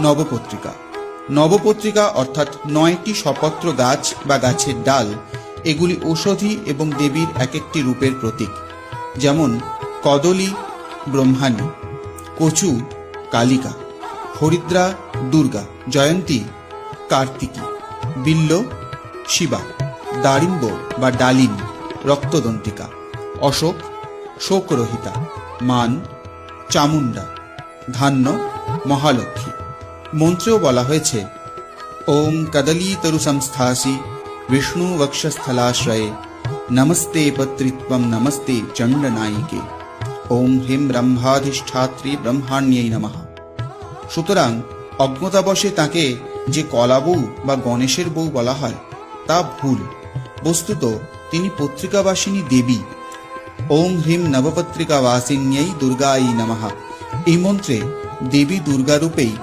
নবপত্রিকা। নবপত্রিকা অর্থাৎ নয়টি সপত্র গাছ বা গাছের ডাল, এগুলি ঔষধি এবং দেবীর এক একটি রূপের প্রতীক। যেমন কদলী, ব্রহ্মাণী, কচু, কালিকা, হরিদ্রা, দুর্গা, জয়ন্তী, কার্তিকী, বিল্ল, শিবা, দারিম্ব বা ডালিম, রক্তদন্তিকা, অশোক, শোকরহিতা, মান চামুন্ডা ধান্য, মহালক্ষ্মী। মন্ত্রেও বলা হয়েছে, ওম কদলীতরু সংস্থাসি বিষ্ণু বক্ষস্থলাশ্রয়ে নমস্তে পত্রিত্বম নমস্তে চণ্ডনায়িকে। ওম হিম ব্রহ্মাধিষ্ঠাত্রী ব্রহ্মাণ্যই নমঃ। সুতরাং অজ্ঞতাবশে তাকে যে কলা বউ বা গণেশের বউ বলা হয়, তা ভুল। বস্তুত তিনি পত্রিকাবাসিনী দেবী। ওম হ্রিম নবপত্রিকা বাসিন্যই দুর্গাই নমঃ। এই মন্ত্রে দেবী দুর্গা রূপেই